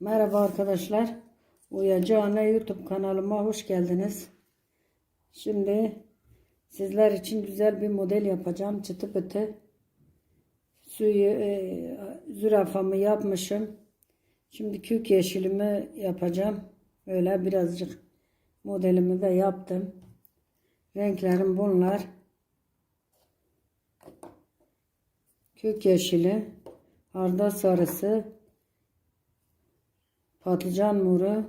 Merhaba arkadaşlar. Uyacı Ana YouTube kanalıma hoş geldiniz. Şimdi sizler için güzel bir model yapacağım. Çıtı pıtı. Suyu, e, zürafamı yapmışım. Şimdi kök yeşilimi yapacağım. Öyle birazcık modelimi de yaptım. Renklerim bunlar. Kök yeşili, hardal sarısı, patlıcan moru,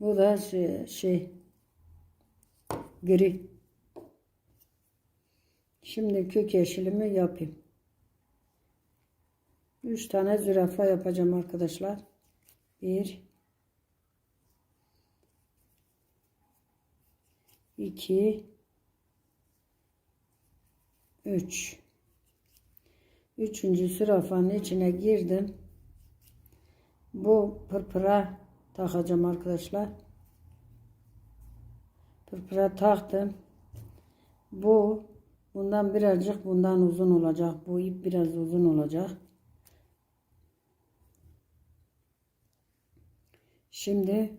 bu da şey, şey gri. Şimdi kök yeşilimi yapayım. 3 tane zürafa yapacağım arkadaşlar. 1 2 3 Üçüncü zürafanın içine girdim. Bu pırpıra takacağım arkadaşlar. Pırpıra taktım. Bu bundan birazcık bundan uzun olacak. Bu ip biraz uzun olacak. Şimdi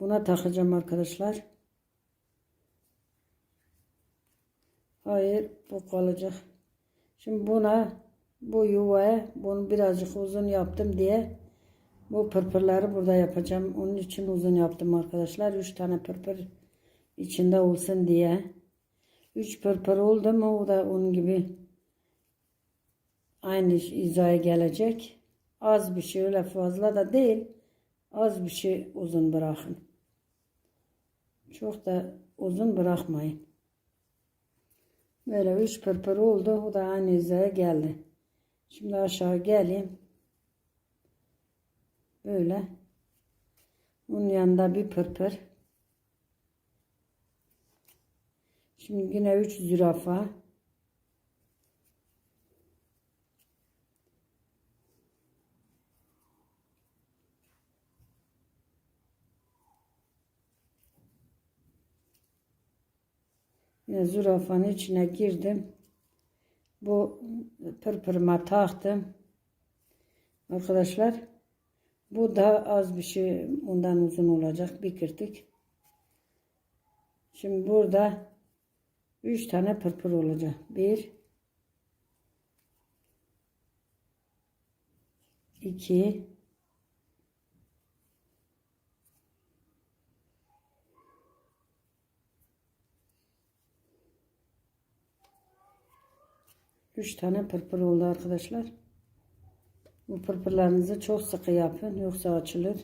buna takacağım arkadaşlar. Hayır bu kalacak. Şimdi buna bu yuvaya bunu birazcık uzun yaptım diye bu pırpırları burada yapacağım. Onun için uzun yaptım arkadaşlar. 3 tane pırpır içinde olsun diye. 3 pırpır oldu mu o da onun gibi aynı hizaya gelecek. Az bir şey öyle fazla da değil. Az bir şey uzun bırakın. Çok da uzun bırakmayın. Böyle üç pırpır oldu. O da aynı hizaya geldi. Şimdi aşağı geleyim. Böyle. Onun yanında bir pırpır. Şimdi yine üç zürafa. Yine zürafanın içine girdim. Bu pırpırıma taktım. Arkadaşlar bu da az bir şey ondan uzun olacak. Bir kırtık. Şimdi burada 3 tane pırpır olacak. 1 2 3 tane pırpır oldu arkadaşlar. Bu pırpırlarınızı çok sıkı yapın yoksa açılır.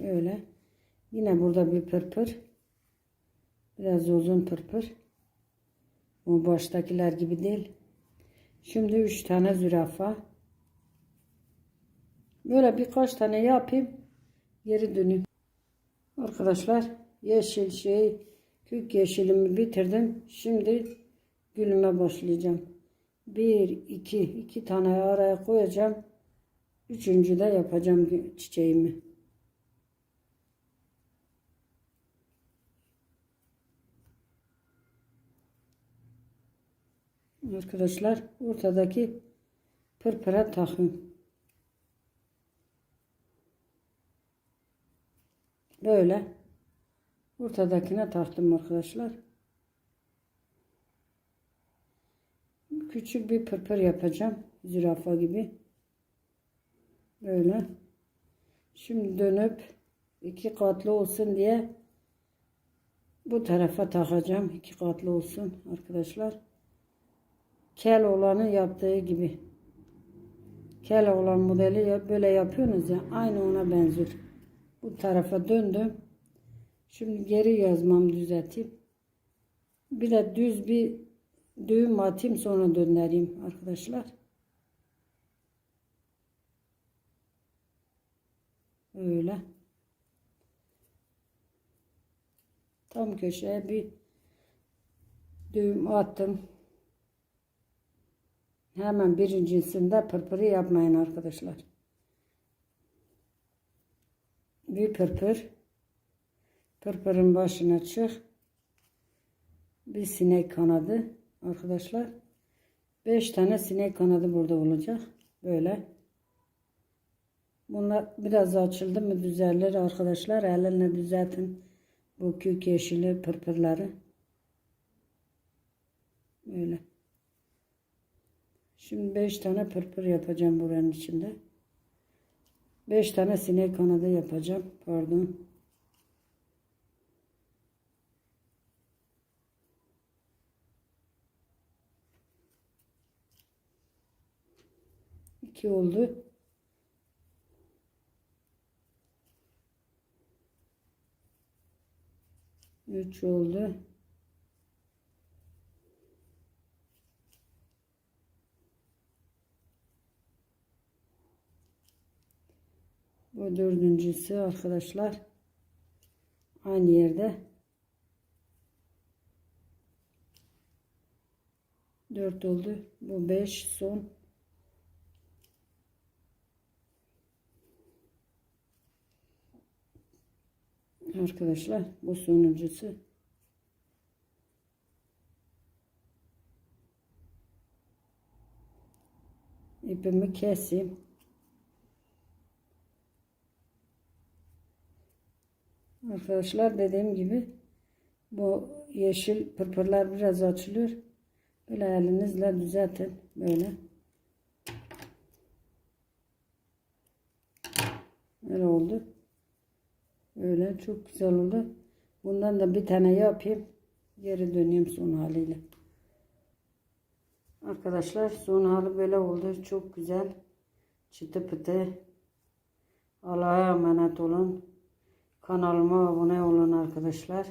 Öyle. Yine burada bir pırpır. Biraz uzun pırpır. O baştakiler gibi değil. Şimdi 3 tane zürafa. Böyle birkaç tane yapayım. Geri döneyim. Arkadaşlar yeşil şey kök yeşilimi bitirdim. Şimdi gülüme başlayacağım. Bir, iki, iki tane araya koyacağım. Üçüncü de yapacağım çiçeğimi. Arkadaşlar ortadaki pırpıra takın. Böyle ortadakine taktım arkadaşlar. Küçük bir pırpır yapacağım. Zürafa gibi. Böyle. Şimdi dönüp iki katlı olsun diye bu tarafa takacağım. iki katlı olsun arkadaşlar. Kel olanı yaptığı gibi. Kel olan modeli böyle yapıyorsunuz ya aynı ona benziyor. Bu tarafa döndüm. Şimdi geri yazmam düzelteyim. Bir de düz bir düğüm atayım sonra döndüreyim arkadaşlar. Öyle. Tam köşeye bir düğüm attım. Hemen birincisinde pırpırı yapmayın arkadaşlar. Bir pırpır. Pırpırın başına çık. Bir sinek kanadı arkadaşlar. 5 tane sinek kanadı burada olacak. Böyle. Bunlar biraz açıldı mı düzelir arkadaşlar. Elinle düzeltin bu kök yeşili pırpırları. Böyle. Şimdi 5 tane pırpır yapacağım buranın içinde. 5 tane sinek kanadı yapacağım. Pardon. İki oldu. Üç oldu. Bu dördüncüsü arkadaşlar. Aynı yerde. Dört oldu. Bu beş son. Arkadaşlar bu sonuncusu. İpimi keseyim. Arkadaşlar dediğim gibi bu yeşil pırpırlar biraz açılıyor. Böyle elinizle düzeltin. Böyle. Böyle oldu. Böyle çok güzel oldu. Bundan da bir tane yapayım. Geri döneyim son haliyle. Arkadaşlar son hali böyle oldu. Çok güzel. Çıtı pıtı. Allah'a emanet olun. Kanalıma abone olun arkadaşlar.